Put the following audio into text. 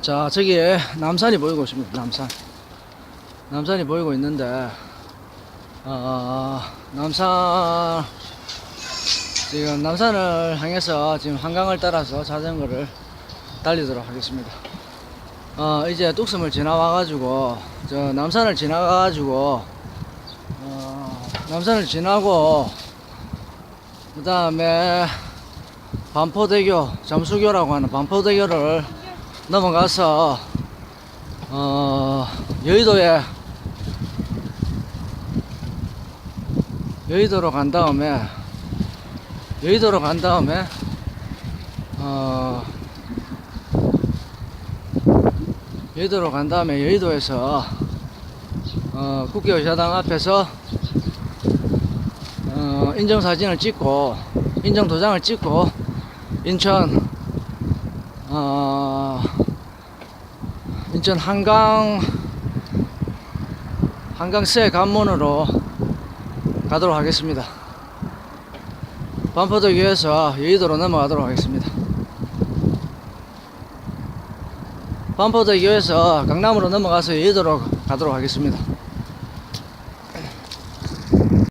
자, 저기 남산이 보이고 있습니다. 남산. 남산이 보이고 있는데, 어, 남산, 지금 남산을 향해서 지금 한강을 따라서 자전거를 달리도록 하겠습니다. 어, 이제 뚝섬을 지나와 가지고, 저 남산을 지나가 가지고, 어, 남산을 지나고, 그 다음에 반포대교, 잠수교라고 하는 반포대교를 넘어가서 어, 여의도에 여의도로 간 다음에 여의도로 간 다음에 어, 여의도로 간 다음에 여의도에서 어, 국회의사당 앞에서 어, 인정사진을 찍고 인정도장을 찍고 인천 어, 인천 한강 한강새 관문으로 가도록 하겠습니다. 반포대교에서 여의도로 넘어가도록 하겠습니다. 반포대교에서 강남으로 넘어가서 여의도로 가도록 하겠습니다.